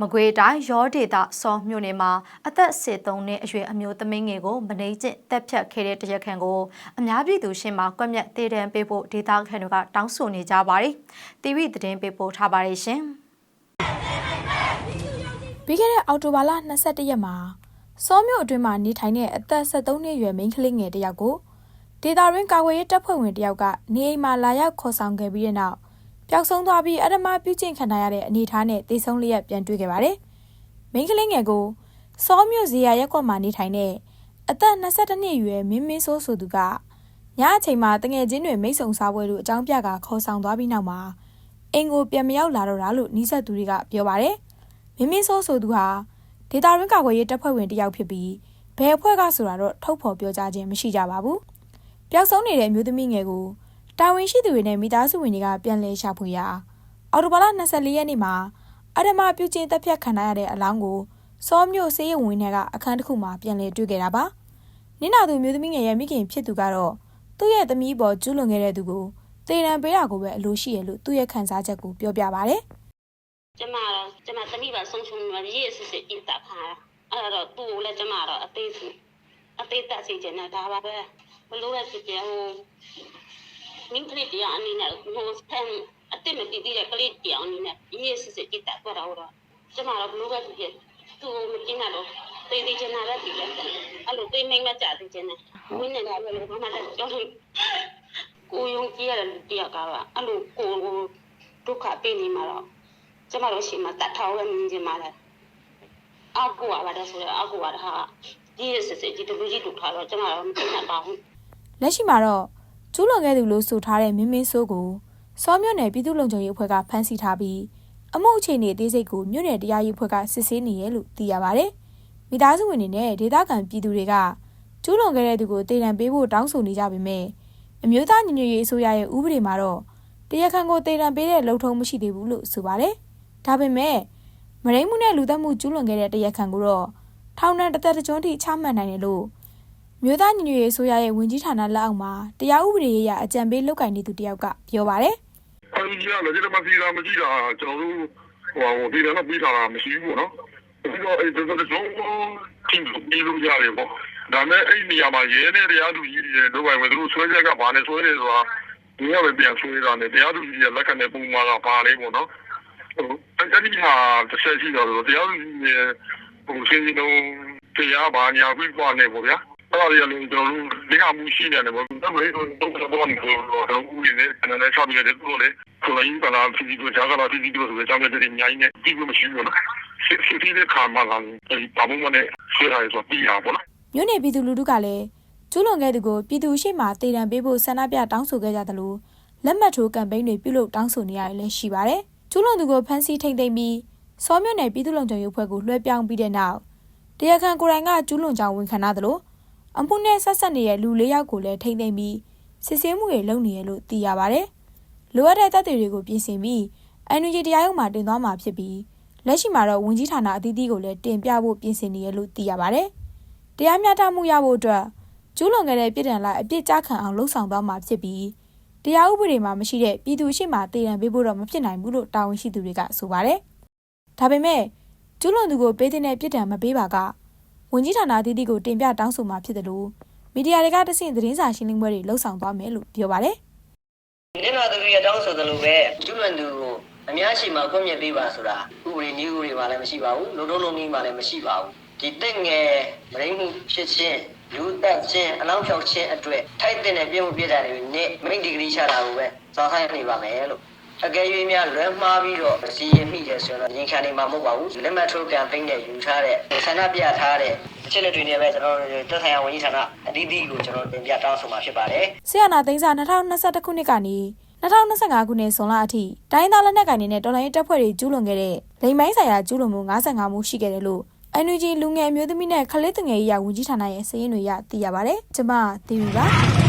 မကွေတိုင်းရောဒေတာစောမြို့နယ်မှာအသက်73နှစ်အရွယ်အမျိုးသမီးငယ်ကိုမနှိမ့်ကျင့်တက်ဖြတ်ခဲ့တဲ့တရားခံကိုအများပြည်သူရှင်းမှာကွက်မြက်တေတံပေးဖို့ဒေတာခံတွေကတောင်းဆိုနေကြပါတယ်။တီဗီသတင်းပေးပို့ထားပါတယ်ရှင်။ပြီးခဲ့တဲ့အောက်တိုဘာလ22ရက်မှာစောမြို့အတွင်းမှာနေထိုင်တဲ့အသက်73နှစ်အရွယ်မိန်းကလေးငယ်တစ်ယောက်ကိုဒေတာရင်းကာကွယ်ရေးတပ်ဖွဲ့ဝင်တစ်ယောက်ကနေအိမ်မှာလာရောက်ခေါ်ဆောင်ခဲ့ပြီးတဲ့နောက် ပျောက်ဆုံးသွားပြီးအဓမ္မပြုကျင့်ခံထားရတဲ့အနေအထားနဲ့တေဆုံးလျက်ပြန်တွေ့ခဲ့ပါတယ်။မိန်းကလေးငယ်ကိုစောမြို့ဇေယျရက်ကွက်မှာနေထိုင်တဲ့အသက်22နှစ်အရွယ်မင်းမင်းဆိုးဆိုသူကညအချိန်မှာတငယ်ချင်းတွေမိတ်ဆုံစားပွဲတို့အကြောင်းပြကခေါ်ဆောင်သွားပြီးနောက်မှာအင်ကိုပြန်မရောက်လာတော့တာလို့နှီးဆက်သူတွေကပြောပါတယ်။မင်းမင်းဆိုးဆိုသူဟာဒေတာရင်းကာကွယ်ရေးတပ်ဖွဲ့ဝင်တစ်ယောက်ဖြစ်ပြီးဘယ်အဖွဲ့ကဆိုတာတော့ထုတ်ဖော်ပြောကြားခြင်းမရှိကြပါဘူး။ပျောက်ဆုံးနေတဲ့အမျိုးသမီးငယ်ကို တာဝန်ရှိသူတွေနဲ့မိသားစုဝင်တွေကပြန်လည်ရှာဖွေရာအော်တိုဘာလ24ရက်နေ့မှာအဓမ္မပြုကျင့်တပ်ဖြတ်ခံရတဲ့အလောင်းကိုစောမြို့စေးရုံဝင်းထဲကအခန်းတစ်ခုမှာပြန်လည်တွေ့ခဲ့တာပါ။နင်းနာသူမျိုးသမီးငယ်ရဲ့မိခင်ဖြစ်သူကတော့သူ့ရဲ့သမီးပေါ်ကျူးလွန်ခဲ့တဲ့သူကိုတေတံပေးတာကိုပဲအလိုရှိရလို့သူ့ရဲ့ခံစားချက်ကိုပြောပြပါဗျ။ကျမတော့ကျမသမီးပါဆုံးရှုံးနေရရေးစစ်စစ်ပြတာခါအဲ့တော့သူ့ကိုလည်းကျမတော့အသေးစိတ်အသေးသက်စီကျင်နေတာပါပဲဘလို့လဲဖြစ်တယ်ဟို မင်းကလေးတရားအနေနဲ့ဟိုဆန်အတိတ်မတည်သေးတဲ့ကလေးတရားအနေနဲ့ရေးစစ်စစ်ပြတာတော့တော့ကျမတော့ဘလို့ပဲဖြစ်ဖြစ်သူ့ကိုမကျင်းတော့တေးသေးချင်တာလည်းဒီလည်းအဲ့လိုတေးမိမ့်မကြသေးချင်တယ်ဝင်းနေတာလည်းဘာမှလည်းကြောက်လို့ကိုယုံကြည်ရတဲ့တရားကအဲ့လိုကိုဒုက္ခပေးနေမှာတော့ကျမတို့ရှိမှတတ်ထောင်းလည်းမြင်ချင်ပါလားအောက်ကွာပါတယ်ဆိုတော့အောက်ကွာတာဟာဒီရစစ်စစ်ဒီလူကြီးတို့ထားတော့ကျမတို့မသိနိုင်ပါဘူးလက်ရှိမှာတော့ ကျူးလွန်ခဲ့သူလို့ဆိုထားတဲ့မင်းမင်းဆိုးကိုစောမြို့နယ်ပြည်သူ့လုံခြုံရေးအဖွဲ့ကဖမ်းဆီးထားပြီးအမှုအခြေအနေအသေးစိတ်ကိုမြို့နယ်တရားရေးအဖွဲ့ကစစ်ဆေးနေရလို့သိရပါဗျ။မိသားစုဝင်တွေနဲ့ဒေသခံပြည်သူတွေကကျူးလွန်ခဲ့တဲ့သူကိုတေတံပေးဖို့တောင်းဆိုနေကြပေမဲ့အမျိုးသားညီညွတ်ရေးအစိုးရရဲ့ဥပဒေမှာတော့တရားခံကိုတေတံပေးတဲ့လုံထုံးမရှိသေးဘူးလို့ဆိုပါတယ်။ဒါပေမဲ့မရိမှုနဲ့လူသက်မှုကျူးလွန်ခဲ့တဲ့တရားခံကိုတော့ထောင်ဒဏ်တစ်သက်တစ်ကျွန်းထိချမှတ်နိုင်တယ်လို့ မြို့သားညီညွတ်ရေးအစိုးရရဲ့ဝင်ကြီးဌာနလက်အောက်မှာတရားဥပဒေရေးရာအကြံပေးလုပ်ကိုင်နေသူတယောက်ကပြောပါတယ်အဲဒီကလည်းဒီမှာစီတာမရှိတာကျွန်တော်တို့ဟိုဟိုဒီတော့ပြီးထားတာမရှိဘူးပေါ့နော်ဒီတော့အဲဒီတော့ကျွန်တော်ချင်းပြီးလို့ရတယ်ပေါ့ဒါမဲ့အဲ့ဒီနေရာမှာရဲနဲ့တရားသူကြီးတွေတို့ပိုင်ဝင်သူတို့ဆွဲချက်ကဘာနဲ့ဆွဲနေဆိုတာဒီကပဲပြန်ဆွဲတာနဲ့တရားသူကြီးရဲ့လက်ခံတဲ့ပုံမှန်ကဘာလဲပေါ့နော်ဟိုအဲ့ဒီဟာတစ်ချက်ရှိတော့တရားသူကြီးရဲ့ဟိုရှင်းရှင်းတော့တရားဘာညာပြီးပွားနေပေါ့ဗျာအဲ့ဒါ တွေကလည်းကျွန်တော်တို့ဒီကမှုရှိနေတယ်ပေါ့ဒါပေမဲ့တော့တော့တော့တော့ဦးရင်းနဲ့အဲ့ဒါချပြတဲ့သူတို့လေဆိုရင်ကလာဖီဒီကိုဂျာကလာဖီဒီကိုဆိုတဲ့အကြောင်းတွေအများကြီးနဲ့ဒီလိုမရှိဘူးနော်စစ်စစ်တဲ့ခါမှလာတယ်ဒီဘာမှမနဲ့ဆွဲထားရဆိုပြီးတာပေါ့နော်။မြို့နယ်ပြည်သူလူထုကလည်းကျူးလွန်ခဲ့သူကိုပြည်သူရှိမှတည်တံပေးဖို့ဆန္ဒပြတောင်းဆိုခဲ့ကြသလိုလက်မှတ်ထိုးကမ်ပိန်းတွေပြုလုပ်တောင်းဆိုနေရတယ်လည်းရှိပါတယ်။ကျူးလွန်သူကိုဖမ်းဆီးထိန်သိမ်းပြီးစောမြို့နယ်ပြည်သူ့လုံခြုံရေးအဖွဲ့ကိုလွှဲပြောင်းပြီးတဲ့နောက်တရားခံကိုယ်တိုင်ကကျူးလွန်ကြောင်းဝန်ခံရသလို အမှုနဲ့ဆက်ဆက်နေတဲ့လူ၄ယောက်ကိုလည်းထိန်သိမ်းပြီးစစ်ဆေးမှုတွေလုပ်နေရလို့သိရပါတယ်။လိုအပ်တဲ့တပ်တွေကိုပြင်ဆင်ပြီး NUG တရားရုံးမှာတင်သွားမှာဖြစ်ပြီးလက်ရှိမှာတော့ဝင်ကြီးဌာနအသီးသီးကိုလည်းတင်ပြဖို့ပြင်ဆင်နေရလို့သိရပါတယ်။တရားမျှတမှုရဖို့အတွက်ကျူးလွန်ခဲ့တဲ့ပြည်တံလိုက်အပြစ်ကြခံအောင်လှုံ့ဆော်သွားမှာဖြစ်ပြီးတရားဥပဒေမှာမရှိတဲ့ပြည်သူရှိမှတည်တံပေးဖို့တော့မဖြစ်နိုင်ဘူးလို့တာဝန်ရှိသူတွေကဆိုပါတယ်။ဒါပေမဲ့ကျူးလွန်သူကိုပေးတဲ့ပြည်တံမပေးပါက ဝင်ကြီးဌာနအသီးသီးကိုတင်ပြတောင်းဆိုမှာဖြစ်တယ်လို့မီဒီယာတွေကတဆင့်သတင်းစာရှင်းလင်းပွဲတွေလှုံ့ဆော်သွားမယ်လို့ပြောပါတယ်။နင်နာသူရတောင်းဆိုသလိုပဲကျွလွန်သူကိုအများရှိမှခွင့်မြတ်ပေးပါဆိုတာဥပဒေနည်းဥပဒေမှာလည်းမရှိပါဘူးလုံလုံးလုံးနည်းမှာလည်းမရှိပါဘူးဒီတက်ငယ်မရင်းမှုဖြစ်ခြင်းလူသက်ခြင်းအလောင်းဖြောက်ခြင်းအတွက်ထိုက်တဲ့ပြည့်မှုပြည့်တာတွေနဲ့မိန့်ဒီဂရီချတာကိုပဲစောင့်ဆိုင်နေပါမယ်လို့ အကယ်၍များလွဲမှားပြီးတော့စီရင်မိတယ်ဆိုတော့ရင်ခံနေမှာမဟုတ်ပါဘူးလက်မှတ်ထိုးကမ်ပိန်းနဲ့ယူထားတဲ့ဆန္ဒပြထားတဲ့အချက်လက်တွေနဲ့ပဲကျွန်တော်တို့တက်ဆိုင်ရာဝန်ကြီးဌာနအသီးသီးကိုကျွန်တော်တင်ပြတောင်းဆိုမှာဖြစ်ပါတယ်ဆီယနာသိန်းစာ2021ခုနှစ်ကနေ2025ခုနှစ်ဇွန်လအထိတိုင်းသားလက်နက်ကိုင်တွေနဲ့တော်လိုင်းတပ်ဖွဲ့တွေကျူးလွန်ခဲ့တဲ့လိမ်မိုင်းဆိုင်ရာကျူးလွန်မှု55မှုရှိခဲ့တယ်လို့ NUG လူငယ်အမျိုးသမီးနဲ့ခလေးသူငယ်ရေးရာဝန်ကြီးဌာနရဲ့စာရင်းတွေရသိရပါဗျ။ကျမသီရီပါ